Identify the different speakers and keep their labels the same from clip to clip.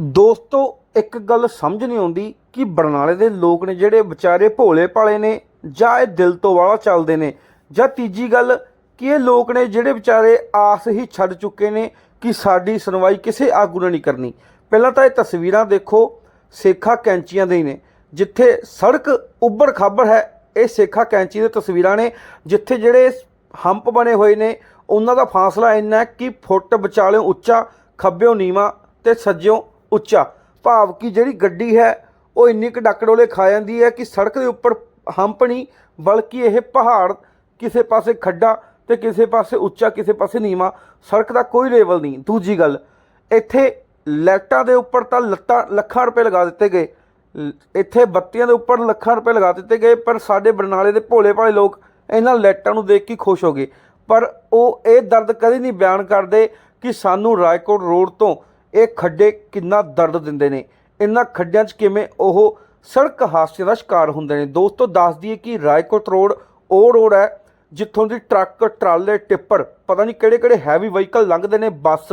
Speaker 1: ਦੋਸਤੋ, ਇੱਕ ਗੱਲ ਸਮਝ ਨਹੀਂ ਆਉਂਦੀ ਕਿ ਬਰਨਾਲੇ ਦੇ ਲੋਕ ਨੇ ਜਿਹੜੇ ਵਿਚਾਰੇ ਭੋਲੇ ਭਾਲੇ ਨੇ ਜਾਂ ਇਹ ਦਿਲ ਤੋਂ ਵਾਲਾ ਚੱਲਦੇ ਨੇ। ਜਾਂ ਤੀਜੀ ਗੱਲ ਕਿ ਇਹ ਲੋਕ ਨੇ ਜਿਹੜੇ ਵਿਚਾਰੇ ਆਸ ਹੀ ਛੱਡ ਚੁੱਕੇ ਨੇ ਕਿ ਸਾਡੀ ਸੁਣਵਾਈ ਕਿਸੇ ਆਗੂ ਨੇ ਨਹੀਂ ਕਰਨੀ। ਪਹਿਲਾਂ ਤਾਂ ਇਹ ਤਸਵੀਰਾਂ ਦੇਖੋ, ਸੇਖਾ ਕੈਂਚੀਆਂ ਦੇ ਹੀ ਨੇ। ਜਿੱਥੇ ਸੜਕ ਉੱਬੜ ਖਾਬੜ ਹੈ, ਇਹ ਸੇਖਾ ਕੈਂਚੀ ਦੇ ਤਸਵੀਰਾਂ ਨੇ। ਜਿੱਥੇ ਜਿਹੜੇ ਹੰਪ ਬਣੇ ਹੋਏ ਨੇ, ਉਹਨਾਂ ਦਾ ਫਾਸਲਾ ਇੰਨਾ ਕਿ ਫੁੱਟ ਵਿਚਾਲਿਓਂ ਉੱਚਾ, ਖੱਬਿਓਂ ਨੀਵਾਂ ਤੇ ਸੱਜਿਓ ਉੱਚਾ। ਭਾਵ ਕਿ ਜਿਹੜੀ ਗੱਡੀ ਹੈ, ਉਹ ਇੰਨੀ ਕੁ ਡੱਕਡੋਲੇ ਖਾ ਜਾਂਦੀ ਹੈ ਕਿ ਸੜਕ ਦੇ ਉੱਪਰ ਹੰਪ ਨਹੀਂ, ਬਲਕਿ ਇਹ ਪਹਾੜ ਕਿਸੇ ਪਾਸੇ ਖੱਡਾ ਤੇ ਕਿਸੇ ਪਾਸੇ ਉੱਚਾ, ਕਿਸੇ ਪਾਸੇ ਨੀਵਾਂ, ਸੜਕ ਦਾ ਕੋਈ ਲੈਵਲ ਨਹੀਂ। ਦੂਜੀ ਗੱਲ, ਇੱਥੇ ਲਾਈਟਾਂ ਦੇ ਉੱਪਰ ਤਾਂ ਲੱਤਾਂ ਲੱਖਾਂ ਰੁਪਏ ਲਗਾ ਦਿੱਤੇ ਗਏ। ਇੱਥੇ ਬੱਤੀਆਂ ਦੇ ਉੱਪਰ ਲੱਖਾਂ ਰੁਪਏ ਲਗਾ ਦਿੱਤੇ ਗਏ, ਪਰ ਸਾਡੇ ਬਰਨਾਲੇ ਦੇ ਭੋਲੇ ਭਾਲੇ ਲੋਕ ਇਹਨਾਂ ਲਾਈਟਾਂ ਨੂੰ ਦੇਖ ਕੇ ਖੁਸ਼ ਹੋ ਗਏ। ਪਰ ਉਹ ਇਹ ਦਰਦ ਕਦੇ ਨਹੀਂ ਬਿਆਨ ਕਰਦੇ ਕਿ ਸਾਨੂੰ ਰਾਏਕੋਟ ਰੋਡ ਤੋਂ ਇਹ ਖੱਡੇ ਕਿੰਨਾ ਦਰਦ ਦਿੰਦੇ ਨੇ। ਇਹਨਾਂ ਖੱਡਿਆਂ 'ਚ ਕਿਵੇਂ ਉਹ ਸੜਕ ਹਾਦਸਿਆਂ ਦਾ ਸ਼ਿਕਾਰ ਹੁੰਦੇ ਨੇ। ਦੋਸਤੋ, ਦੱਸ ਦਈਏ ਕਿ ਰਾਏਕੋਟ ਰੋਡ ਉਹ ਰੋਡ ਹੈ ਜਿੱਥੋਂ ਦੀ ਟਰੱਕ, ਟਰਾਲੇ, ਟਿੱਪਰ, ਪਤਾ ਨਹੀਂ ਕਿਹੜੇ ਕਿਹੜੇ ਹੈਵੀ ਵਹੀਕਲ ਲੰਘਦੇ ਨੇ ਬੱਸ।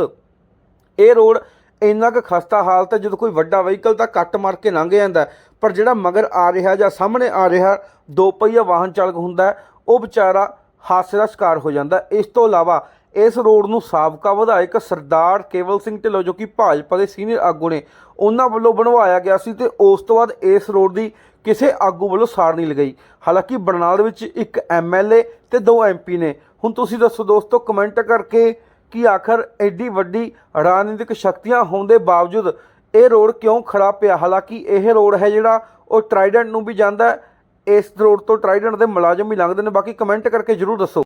Speaker 1: ਇਹ ਰੋਡ ਇੰਨਾ ਕੁ ਖਸਤਾ ਹਾਲਤ ਹੈ, ਜਦੋਂ ਕੋਈ ਵੱਡਾ ਵਹੀਕਲ ਤਾਂ ਕੱਟ ਮਾਰ ਕੇ ਲੰਘ ਜਾਂਦਾ ਪਰ ਜਿਹੜਾ ਮਗਰ ਆ ਰਿਹਾ ਜਾਂ ਸਾਹਮਣੇ ਆ ਰਿਹਾ, ਦੋ ਪਹੀਆ ਵਾਹਨ ਚਾਲਕ ਹੁੰਦਾ ਉਹ ਵਿਚਾਰਾ ਹਾਦਸੇ ਦਾ ਸ਼ਿਕਾਰ ਹੋ ਜਾਂਦਾ। ਇਸ ਤੋਂ ਇਲਾਵਾ ਇਸ ਰੋਡ ਨੂੰ ਸਾਬਕਾ ਵਿਧਾਇਕ ਸਰਦਾਰ ਕੇਵਲ ਸਿੰਘ ਢਿੱਲੋਂ, ਜੋ ਕਿ ਭਾਜਪਾ ਦੇ ਸੀਨੀਅਰ ਆਗੂ ਨੇ, ਉਹਨਾਂ ਵੱਲੋਂ ਬਣਵਾਇਆ ਗਿਆ ਸੀ ਤੇ ਉਸ ਤੋਂ ਬਾਅਦ ਇਸ ਰੋਡ ਦੀ ਕਿਸੇ ਆਗੂ ਵੱਲੋਂ ਸਾਰ ਨਹੀਂ ਲਗਾਈ। ਹਾਲਾਂਕਿ ਬਰਨਾਲ ਵਿੱਚ ਇੱਕ ਐਮਐਲਏ ਤੇ ਦੋ ਐਮਪੀ ਨੇ। ਹੁਣ ਤੁਸੀਂ ਦੱਸੋ ਦੋਸਤੋ ਕਮੈਂਟ ਕਰਕੇ ਕਿ ਆਖਰ ਐਡੀ ਵੱਡੀ ਰਾਜਨੀਤਿਕ ਸ਼ਕਤੀਆਂ ਹੋਣ ਦੇ ਬਾਵਜੂਦ ਇਹ ਰੋਡ ਕਿਉਂ ਖੜਾ ਪਿਆ? ਹਾਲਾਂਕਿ ਇਹ ਰੋਡ ਹੈ ਜਿਹੜਾ ਉਹ ਟਰਾਈਡੈਂਟ ਨੂੰ ਵੀ ਜਾਂਦਾ ਹੈ ਇਸ ਰੋਡ ਤੋਂ ਟਰਾਈਡੈਂਟ ਦੇ ਮੁਲਾਜ਼ਮ ਵੀ ਲੰਘਦੇ ਨੇ। ਬਾਕੀ ਕਮੈਂਟ ਕਰਕੇ ਜਰੂਰ ਦੱਸੋ।